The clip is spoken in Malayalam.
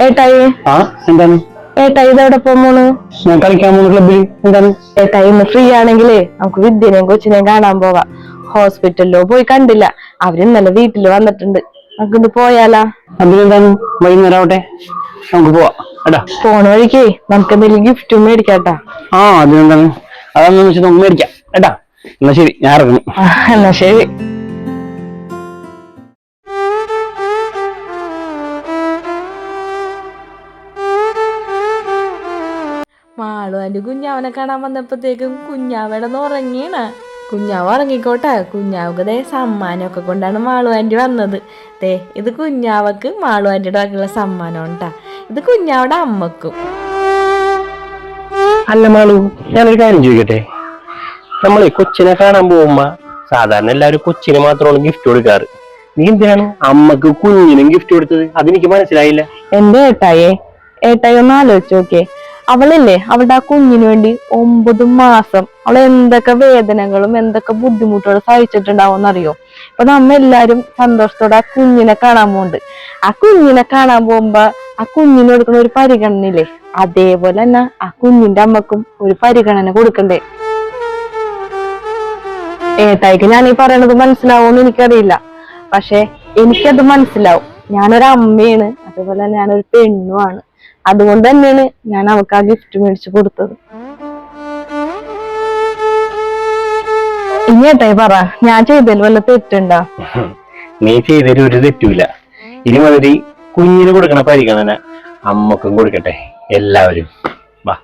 ഏട്ടായി? ആ എന്താണ്? ഏട്ടായി ഇതെവിടെ പോണു ഞാൻ കളിക്കാൻ പോകുന്ന ക്ലബ്ബിൽ എന്താണ്? ഏട്ടായി ഇന്ന് ഫ്രീ ആണെങ്കിലേ നമുക്ക് വിദ്യനെയും കൊച്ചിനെയും കാണാൻ പോവാം. ഹോസ്പിറ്റലിലോ പോയി കണ്ടില്ല. അവർ ഇന്നലെ വീട്ടിൽ വന്നിട്ടുണ്ട്. നമുക്ക് നമുക്കിന്ന് പോയാലാ? അതിനെന്താണ്? വൈകുന്നേരം ആവട്ടെ നമുക്ക് പോവാം. എടാ. പോണ വഴിക്ക് നമുക്ക് എന്തെങ്കിലും ഗിഫ്റ്റും മേടിക്കാട്ടാ. ആ അതിനെന്താണ്? അതാണെന്ന് വെച്ചാൽ നമുക്ക് മേടിക്കാം. എടാ എന്നാ ശരി. ഞാൻ ഇറങ്ങുന്നു. എന്നാ ശരി. മാളു എന്റെ കുഞ്ഞാവനെ കാണാൻ വന്നപ്പോഴത്തേക്കും കുഞ്ഞാവയുടെ ഉറങ്ങിയാണ്. കുഞ്ഞാവ് ഉറങ്ങിക്കോട്ടെ. കുഞ്ഞാവക്ക് ദേ സമ്മാനമൊക്കെ കൊണ്ടാണ് മാളു ആന്റി വന്നത്. ദേ ഇത് കുഞ്ഞാവക്ക് മാളു ആന്റിയുടെ വകയുള്ള സമ്മാനം ഉണ്ടാ ഇത് കുഞ്ഞാവയുടെ അമ്മക്കും. അല്ല മാളു ഞാനൊരു കാര്യം ചോദിക്കട്ടെ? നമ്മളെ കൊച്ചിനെ കാണാൻ പോകുമ്പോ സാധാരണ എല്ലാവരും കൊച്ചിന് മാത്രമാണ് ഗിഫ്റ്റ് കൊടുക്കാറ്. നീ എന്തിനാണ് അമ്മയ്ക്ക് കുഞ്ഞിനും ഗിഫ്റ്റ് കൊടുത്തത്? അതെനിക്ക് മനസ്സിലായില്ല. എന്റെ ഏട്ടായേ ഏട്ടായി ഒന്ന് ആലോചിച്ച് നോക്കിയേ. അവളില്ലേ? അവളുടെ ആ കുഞ്ഞിന് വേണ്ടി ഒമ്പത് മാസം അവൾ എന്തൊക്കെ വേദനകളും എന്തൊക്കെ ബുദ്ധിമുട്ടുകളും സഹിച്ചിട്ടുണ്ടാവും അറിയോ അപ്പൊ നമ്മ എല്ലാരും സന്തോഷത്തോടെ ആ കുഞ്ഞിനെ കാണാൻ പോകുന്നുണ്ട് ആ കുഞ്ഞിനെ കാണാൻ പോകുമ്പോ ആ കുഞ്ഞിന് കൊടുക്കുന്ന ഒരു പരിഗണനയില്ലേ? അതേപോലെ തന്നെ ആ കുഞ്ഞിന്റെ അമ്മക്കും ഒരു പരിഗണന കൊടുക്കണ്ടേ? ഏട്ടായിക്ക് ഞാൻ ഈ പറയണത് മനസ്സിലാവുമെന്ന് എനിക്കറിയില്ല. പക്ഷെ എനിക്കത് മനസ്സിലാവും. ഞാനൊരു അമ്മയാണ് അതുപോലെ ഞാനൊരു പെണ്ണുമാണ്. അതുകൊണ്ട് തന്നെയാണ് ഞാൻ അവൾക്ക് ആ ഗിഫ്റ്റ് മേടിച്ചു കൊടുത്തത്. ഇനി ഏട്ടായി പറ ഞാൻ ചെയ്തതിൽ വല്ല തെറ്റുണ്ടോ? നീ ചെയ്തതിൽ ഒരു തെറ്റുമില്ല ഇനി മതി കുഞ്ഞിന് കൊടുക്കണ പരിഗണന അമ്മക്കും കൊടുക്കട്ടെ. എല്ലാവരും. വാ.